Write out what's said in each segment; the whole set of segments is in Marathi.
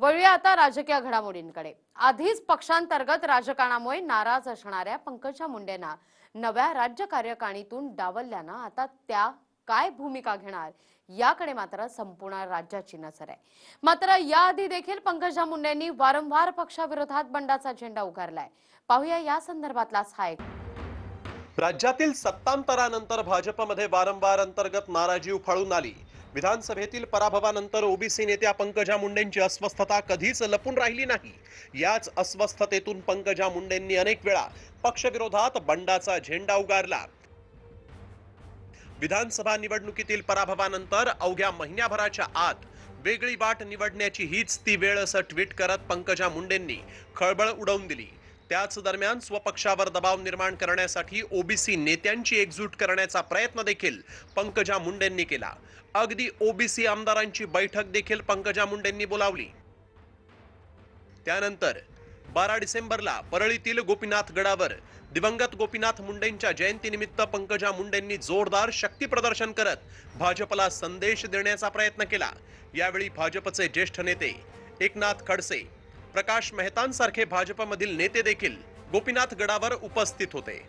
वळूया आता राजकीय घडामोडींकडे. आधीच पक्षांतर्गत राजकारणामुळे नाराज असणाऱ्या पंकजा मुंडेंना नव्या राज्य कार्यकारणीतून डावलल्यानं आता त्या काय भूमिका घेणार याकडे मात्र संपूर्ण राज्याची नजर आहे. मात्र याआधी देखील पंकजा मुंडेंनी वारंवार पक्षाविरोधात बंडाचा झेंडा उगारलाय. पाहूया या संदर्भातलाच हा एक राज्यातील सत्तांतरानंतर भाजपमध्ये वारंवार अंतर्गत नाराजी उफाळून आली. विधानसभेतील पराभवानंतर ओबीसी नेत्या पंकजा मुंडेंची अस्वस्थता कधीच लपून राहिली नाही. याच अस्वस्थतेतून पंकजा मुंडेंनी अनेक वेळा पक्षविरोधात बंडाचा झेंडा उगारला. विधानसभा निवडणुकीतील पराभवानंतर अवघ्या महिन्याभराच्या आत वेगळी वाट निवडण्याची हीच ती वेळ असं ट्विट करत पंकजा मुंडेंनी खळबळ उडवून दिली. त्याच दरम्यान स्वपक्षावर दबाव निर्माण करण्यासाठी ओबीसी नेत्यांची एकजूट करण्याचा प्रयत्न देखील पंकजा मुंडेंनी केला. अगदी ओबीसी आमदारांची बैठक देखील पंकजा मुंडेंनी बोलावली. त्यानंतर बारा डिसेंबरला परळीतील गोपीनाथ गडावर दिवंगत गोपीनाथ मुंडेंच्या जयंतीनिमित्त पंकजा मुंडेंनी जोरदार शक्ती प्रदर्शन करत भाजपला संदेश देण्याचा प्रयत्न केला. यावेळी भाजपचे ज्येष्ठ नेते एकनाथ खडसे प्रकाश मेहतांसारखे भाजपमधील नेते देखील गोपीनाथ गडावर उपस्थित होते.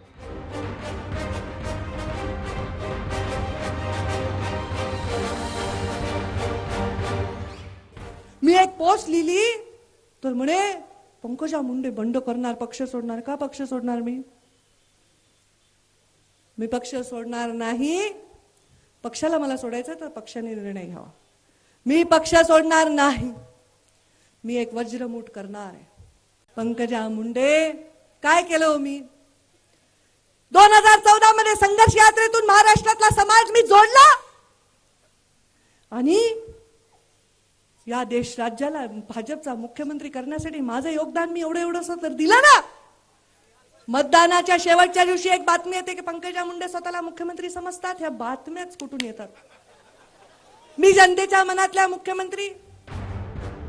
मी एक पोस्ट लिहिली. तर म्हणे पंकजा मुंडे बंड करणार पक्ष सोडणार का पक्ष सोडणार मी? मी पक्ष सोडणार नाही. पक्षाला मला सोडायचं तर पक्षाने निर्णय घ्यावा. मी पक्ष सोडणार नाही. मी एक वज्रमूठ करणार आहे. पंकजा मुंडे काय केलं हो मी? दोन हजार चौदा मध्ये संघर्ष यात्रेतून महाराष्ट्रातला समाज मी जोडला? आणि या देश राज्याला भाजपचा मुख्यमंत्री करण्यासाठी माझं योगदान मी एवढं एवढं तर दिलं ना? मतदानाच्या शेवटच्या दिवशी एक बातमी येते की पंकजा मुंडे स्वतःला मुख्यमंत्री समजतात. ह्या बातम्याच कुठून येतात? मी जनतेच्या मनातल्या मुख्यमंत्री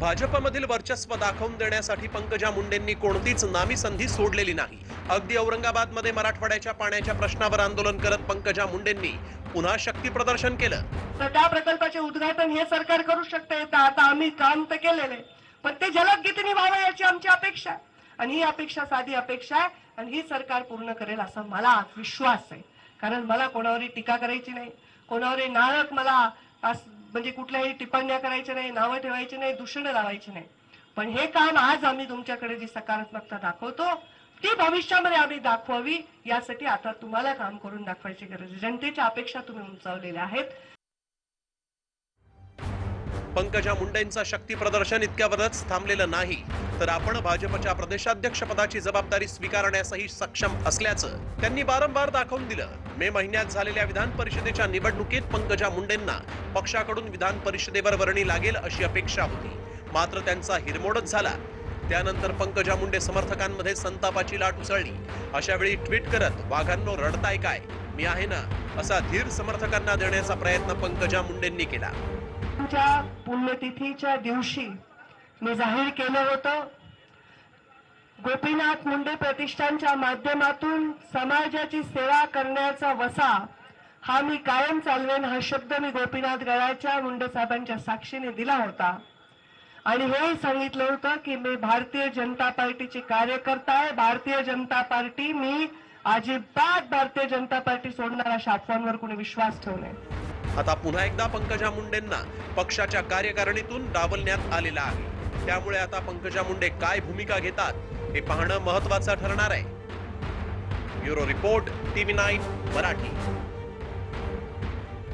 भाजपमधील वर्चस्व दाखवून देण्यासाठी पंकजा मुंडेंनी कोणतीच नामी संधी सोडलेली नाही. अगदी औरंगाबादमध्ये मराठवाड्याच्या पाण्याच्या प्रश्नावर आंदोलन करत पंकजा मुंडेंनी पुन्हा शक्ती प्रदर्शन केलं. तर त्या प्रकल्पाचे उद्घाटन हे सरकार करू शकते तर आता आम्ही काम तर केलेले पण ते जलद गीतीने व्हावं याची आमची अपेक्षा आहे. आणि ही अपेक्षा साधी अपेक्षा आहे आणि ही सरकार पूर्ण करेल असा मला विश्वास आहे. कारण मला कोणावरही टीका करायची नाही. कोणावरही नाळक मला अस- म्हणजे कुठल्याही टिप्पण्या करायच्या नाही नावं ठेवायची नाही दूषणं लावायची नाही. पण हे काम आज आम्ही तुमच्याकडे जी सकारात्मकता दाखवतो ती भविष्यामध्ये आम्ही दाखवावी यासाठी आता तुम्हाला काम करून दाखवायची गरज आहे. जनतेच्या अपेक्षा तुम्ही उंचावलेल्या आहेत. पंकजा मुंडेंचा शक्ती प्रदर्शन इतक्यावरच थांबलेलं नाही. तर आपण भाजपच्या प्रदेशाध्यक्षपदाची जबाबदारी स्वीकारण्यासही सक्षम असल्याचं त्यांनी वारंवार दाखवून दिलं. मे महिन्यात झालेल्या विधान परिषदेच्या निवडणुकीत पंकजा मुंडेंना पक्षाकडून विधान परिषदेवर वर्णी लागेल अशी अपेक्षा होती. मात्र त्यांचा हिरमोडच झाला. त्यानंतर पंकजा मुंडे समर्थकांमध्ये संतापाची लाट उसळली. अशा वेळी ट्विट करत वाघांनो रडताय काय? मी आहे ना? असा धीर समर्थकांना देण्याचा प्रयत्न पंकजा मुंडेंनी केला. तुमच्या पुण्यतिथीच्या दिवशी मी जाहीर केलं होतं. गोपीनाथ मुंडे प्रतिष्ठानच्या माध्यमातून समाजाची सेवा करण्याचा वसा हा मी कायम चालवेन हा शब्द मी गोपीनाथ गळाच्या मुंडे साहेबांच्या साक्षीने दिला होता. आणि हे सांगितलं होतं की मी भारतीय जनता पार्टीचे कार्यकर्ता आहे. भारतीय जनता पार्टी मी अजिबात भारतीय जनता पार्टी सोडणार अशा अफवांवर कोणी विश्वास ठेवू नये. आता पुन्हा एकदा पंकजा मुंडेंना पक्षाच्या कार्यकारिणीतून डावलण्यात आलेला आहे. त्यामुळे आता पंकजा मुंडे काय भूमिका घेतात हे पाहणं महत्वाचं ठरणार आहे. Bureau report TV nine Marathi.